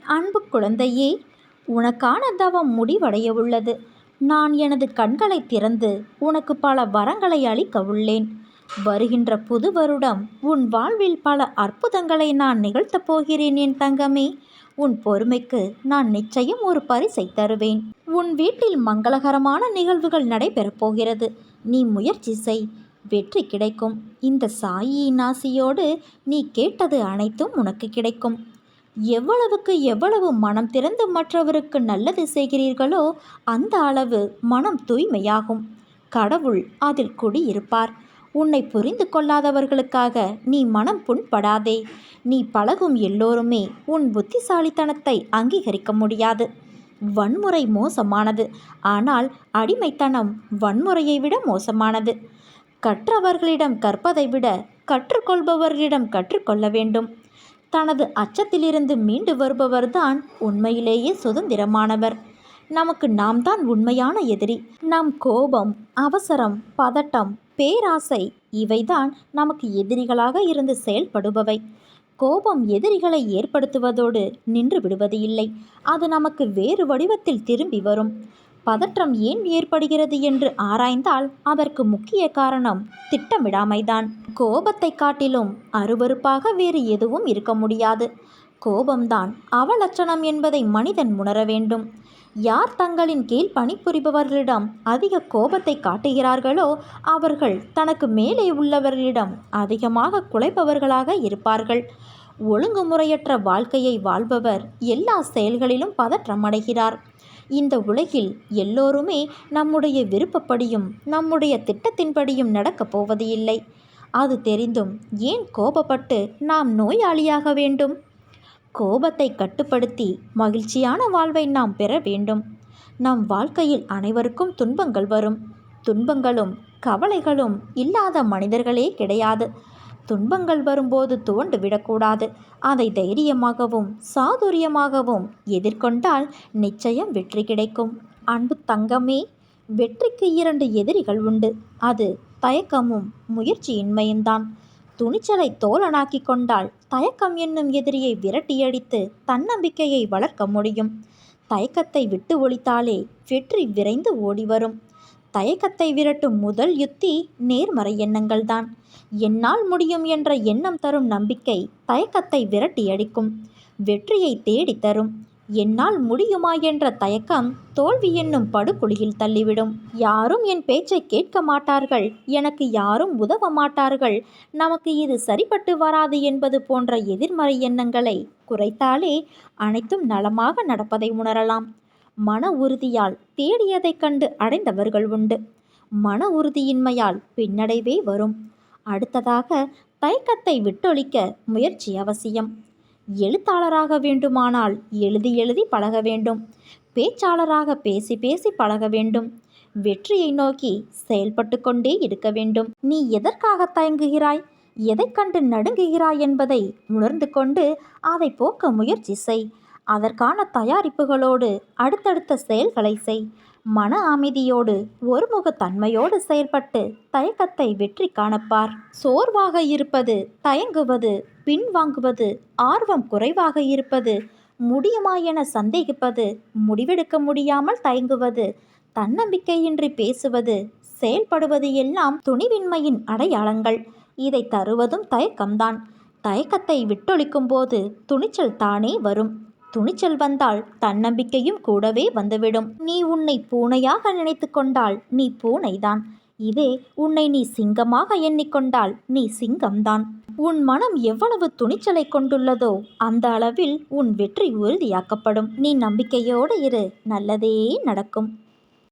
என் அன்பு குழந்தையே உனக்கான தவம் முடிவடைய உள்ளது நான் எனது கண்களை திறந்து உனக்கு பல வரங்களை அளிக்க உள்ளேன். வருகின்ற புது வருடம் உன் வாழ்வில் பல அற்புதங்களை நான் நிகழ்த்தப் போகிறேன் என் தங்கமே. உன் பொறுமைக்கு நான் நிச்சயம் ஒரு பரிசை தருவேன். உன் வீட்டில் மங்களகரமான நிகழ்வுகள் நடைபெறப் போகிறது. நீ முயற்சி செய். வெற்றி கிடைக்கும். இந்த சாயியின் ஆசியோடு நீ கேட்டது அனைத்தும் உனக்கு கிடைக்கும். எவ்வளவுக்கு எவ்வளவு மனம் திறந்து மற்றவருக்கு நல்லது செய்கிறீர்களோ அந்த அளவு மனம் தூய்மையாகும். கடவுள் அதில் குடியிருப்பார். உன்னை புரிந்து கொள்ளாதவர்களுக்காக நீ மனம் புண்படாதே. நீ பழகும் எல்லோருமே உன் புத்திசாலித்தனத்தை அங்கீகரிக்க முடியாது. வன்முறை மோசமானது. ஆனால் அடிமைத்தனம் வன்முறையை விட மோசமானது. கற்றவர்களிடம் கற்பதை விட கற்றுக்கொள்பவர்களிடம் கற்றுக்கொள்ள வேண்டும். தனது அச்சத்திலிருந்து மீண்டு வருபவர்தான் உண்மையிலேயே சுதந்திரமானவர். நமக்கு நாம் தான் உண்மையான எதிரி. நம் கோபம் அவசரம் பதட்டம் பேராசை இவைதான் நமக்கு எதிரிகளாக இருந்து செயல்படுபவை. கோபம் எதிரிகளை ஏற்படுத்துவதோடு நின்று விடுவது இல்லை அது நமக்கு வேறு வடிவத்தில் திரும்பி வரும். பதற்றம் ஏன் ஏற்படுகிறது என்று ஆராய்ந்தால் அதற்கு முக்கிய காரணம் திட்டமிடாமைதான். கோபத்தை காட்டிலும் அருவருப்பாக வேறு எதுவும் இருக்க முடியாது. கோபம்தான் அவலட்சணம் என்பதை மனிதன் உணர வேண்டும். யார் தங்களின் கீழ் பணிபுரிபவர்களிடம் அதிக கோபத்தை காட்டுகிறார்களோ அவர்கள் தனக்கு மேலே உள்ளவர்களிடம் அதிகமாக குலைப்பவர்களாக இருப்பார்கள். ஒழுங்குமுறையற்ற வாழ்க்கையை வாழ்பவர் எல்லா செயல்களிலும் பதற்றமடைகிறார். இந்த உலகில் எல்லோருமே நம்முடைய விருப்பப்படியும் நம்முடைய திட்டத்தின்படியும் நடக்கப் போவது இல்லை அது தெரிந்தும் ஏன் கோபப்பட்டு நாம் நோயாளியாக வேண்டும்? கோபத்தை கட்டுப்படுத்தி மகிழ்ச்சியான வாழ்வை நாம் பெற வேண்டும். நம் வாழ்க்கையில் அனைவருக்கும் துன்பங்கள் வரும். துன்பங்களும் கவலைகளும் இல்லாத மனிதர்களே கிடையாது. துன்பங்கள் வரும்போது தோண்டு விடக்கூடாது. அதை தைரியமாகவும் சாதுரியமாகவும் எதிர்கொண்டால் நிச்சயம் வெற்றி கிடைக்கும். அன்பு தங்கமே வெற்றிக்கு இரண்டு எதிரிகள் உண்டு. அது தயக்கமும் முயற்சியின்மையும்தான். துணிச்சலை தோழனாக்கி கொண்டால் தயக்கம் என்னும் எதிரியை விரட்டியடித்து தன்னம்பிக்கையை வளர்க்க முடியும். தயக்கத்தை விட்டு ஒழித்தாலே வெற்றி விரைந்து ஓடி வரும் தயக்கத்தை விரட்டும் முதல் யுத்தி நேர்மறை எண்ணங்கள்தான். என்னால் முடியும் என்ற எண்ணம் தரும் நம்பிக்கை தயக்கத்தை விரட்டியடிக்கும். வெற்றியை தேடித் தரும். என்னால் முடியுமா என்ற தயக்கம் தோல்வி என்னும் படுகுழியில் தள்ளிவிடும். யாரும் என் பேச்சை கேட்க மாட்டார்கள். எனக்கு யாரும் உதவ மாட்டார்கள். நமக்கு இது சரிப்பட்டு வராது என்பது போன்ற எதிர்மறை எண்ணங்களை குறைத்தாலே அனைத்தும் நலமாக நடப்பதை உணரலாம். மன உறுதியால் தேடியதைக் கண்டு அடைந்தவர்கள் உண்டு. மன உறுதியின்மையால் பின்னடைவே வரும். அடுத்ததாக தயக்கத்தை விட்டொழிக்க முயற்சி அவசியம். எழுத்தாளராக வேண்டுமானால் எழுதி எழுதி பழக வேண்டும். பேச்சாளராக பேசி பேசி பழக வேண்டும். வெற்றியை நோக்கி செயல்பட்டு கொண்டே இருக்க வேண்டும். நீ எதற்காக தயங்குகிறாய்? எதை கண்டு நடுங்குகிறாய் என்பதை உணர்ந்து கொண்டு அதை போக்க முயற்சி செய். அதற்கான தயாரிப்புகளோடு அடுத்தடுத்த செயல்களை செய். மன அமைதியோடு ஒருமுகத்தன்மையோடு செயல்பட்டு தயக்கத்தை வெற்றி காணப்பார். சோர்வாக இருப்பது தயங்குவது பின்வாங்குவது ஆர்வம் குறைவாக இருப்பது முடியுமா என சந்தேகிப்பது முடிவெடுக்க முடியாமல் தயங்குவது தன்னம்பிக்கையின்றி பேசுவது செயல்படுவது எல்லாம் துணிவின்மையின் அடையாளங்கள். இதை தருவதும் தயக்கம்தான். தயக்கத்தை விட்டொழிக்கும் போது துணிச்சல் தானே வரும். துணிச்சல் வந்தால் தன்னம்பிக்கையும் கூடவே வந்துவிடும். நீ உன்னை பூனையாக நினைத்து கொண்டால் நீ பூனைதான். இதே உன்னை நீ சிங்கமாக எண்ணிக்கொண்டால் நீ சிங்கம்தான். உன் மனம் எவ்வளவு துணிச்சலை கொண்டுள்ளதோ அந்த அளவில் உன் வெற்றி உறுதியாக்கப்படும். நீ நம்பிக்கையோடு இரு. நல்லதே நடக்கும்.